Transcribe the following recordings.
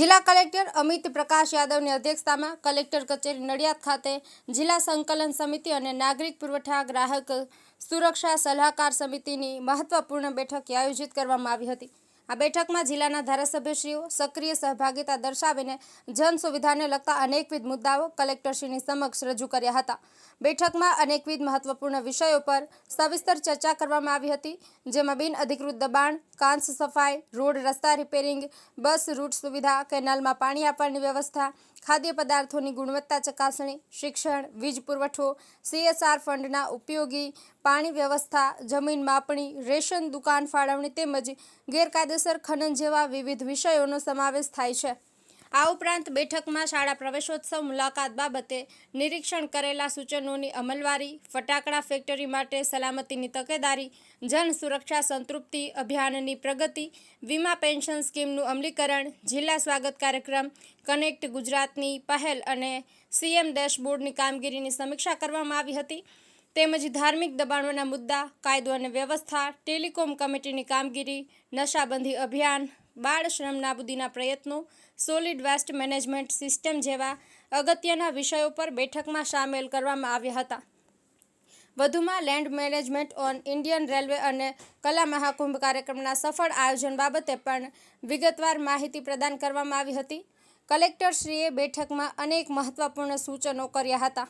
જિલ્લા કલેક્ટર અમિત પ્રકાશ યાદવની અધ્યક્ષતામાં કલેક્ટર કચેરી નડિયાદ ખાતે જિલ્લા સંકલન સમિતિ અને નાગરિક પુરવઠા ગ્રાહક સુરક્ષા સલાહકાર સમિતિની મહત્વપૂર્ણ બેઠક આયોજિત કરવામાં આવી હતી. આ બેઠકમાં જિલ્લાના ધારાસભ્યશ્રીઓ સક્રિય સહભાગિતા દર્શાવીને જન સુવિધાને લગતા અનેકવિધ મુદ્દાઓ કલેક્ટરશ્રીની સમક્ષ રજૂ કર્યા હતા. બેઠકમાં અનેકવિધ મહત્વપૂર્ણ વિષયો પર સવિસ્તર ચર્ચા કરવામાં આવી હતી, જેમાં બિન અધિકૃત દબાણ, કાંસ સફાઈ, રોડ રસ્તા રિપેરિંગ, બસ રૂટ સુવિધા, કેનાલમાં પાણી આપવાની વ્યવસ્થા, ખાદ્ય પદાર્થોની ગુણવત્તા ચકાસણી, શિક્ષણ, વીજ પુરવઠો, સીએસઆર ફંડના ઉપયોગી પાણી વ્યવસ્થા, જમીન માપણી, રેશન દુકાન ફાળવણી તેમજ ગેરકાયદેસર ખનન જેવા વિવિધ વિષયોનો સમાવેશ થાય છે. આ ઉપરાંત બેઠકમાં શાળા પ્રવેશોત્સવ મુલાકાત બાબતે નિરીક્ષણ કરેલા સૂચનોની અમલવારી, ફટાકડા ફેક્ટરી માટે સલામતીની તકેદારી, જન સુરક્ષા સંતૃપ્તિ અભિયાનની પ્રગતિ, વીમા પેન્શન સ્કીમનું અમલીકરણ, જિલ્લા સ્વાગત કાર્યક્રમ, કનેક્ટ ગુજરાતની પહેલ અને સીએમ ડેશબોર્ડની કામગીરીની સમીક્ષા કરવામાં આવી હતી. તેમજ ધાર્મિક દબાણોના મુદ્દા, કાયદો અને વ્યવસ્થા, ટેલિકોમ કમિટીની કામગીરી, નશાબંધી અભિયાન, બાળ શ્રમ નાબૂદીના પ્રયત્નો, સોલિડ વેસ્ટ મેનેજમેન્ટ સિસ્ટમ જેવા અગત્યના વિષયો પર બેઠકમાં સામેલ કરવામાં આવ્યા હતા. વધુમાં land management on Indian railway અને કલા મહાકુંભ કાર્યક્રમના સફળ આયોજન બાબતે પણ વિગતવાર માહિતી પ્રદાન કરવામાં આવી હતી. કલેક્ટરશ્રીએ બેઠકમાં અનેક મહત્વપૂર્ણ સૂચનો કર્યા હતા.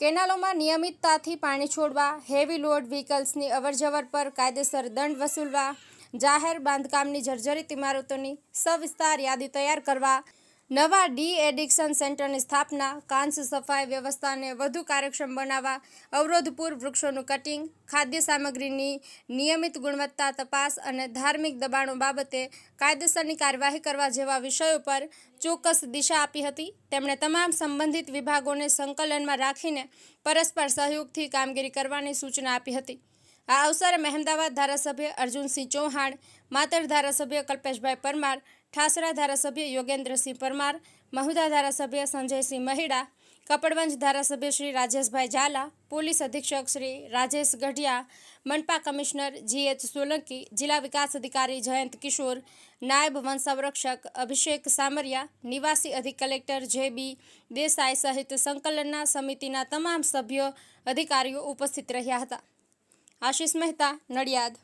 કેનાલોમાં નિયમિતતાથી પાણી છોડવા હેવી લોડ વ્હીકલ્સની અવરજવર પર કાયદેસર દંડ વસૂલવા, જાહેર બાંધકામની જર્જરિત ઇમારતોની સવિસ્તાર યાદી તૈયાર કરવા નવા ડી એડિક્શન સેન્ટરની સ્થાપના, કાંસ સફાઈ વ્યવસ્થાને વધુ કાર્યક્ષમ બનાવવા, અવરોધપૂર વૃક્ષોનું કટિંગ, ખાદ્ય સામગ્રીની નિયમિત ગુણવત્તા તપાસ અને ધાર્મિક દબાણો બાબતે કાયદેસરની કાર્યવાહી કરવા જેવા વિષયો પર ચોક્કસ દિશા આપી હતી. તેમણે તમામ સંબંધિત વિભાગોને સંકલનમાં રાખીને પરસ્પર સહયોગથી કામગીરી કરવાની સૂચના આપી હતી. આ અવસરે મહેમદાવાદ ધારાસભ્ય અર્જુનસિંહ ચૌહાણ, માતર ધારાસભ્ય કલ્પેશભાઈ પરમાર, ઠાસરા ધારાસભ્ય યોગેન્દ્રસિંહ પરમાર મહુધા ધારાસભ્ય સંજયસિંહ મહિડા, કપડવંજ ધારાસભ્ય શ્રી રાજેશભાઈ ઝાલા, પોલીસ અધિક્ષક શ્રી રાજેશ ગઢિયા, મનપા કમિશનર જીએચ સોલંકી, જિલ્લા વિકાસ અધિકારી જયંત કિશોર, નાયબ વન સંરક્ષક અભિષેક સામરિયા, નિવાસી અધિક કલેક્ટર જે બી દેસાઈ સહિત સંકલનના સમિતિના તમામ સભ્યો અધિકારીઓ ઉપસ્થિત રહ્યા હતા. આશિષ મહેતા નડિયાદ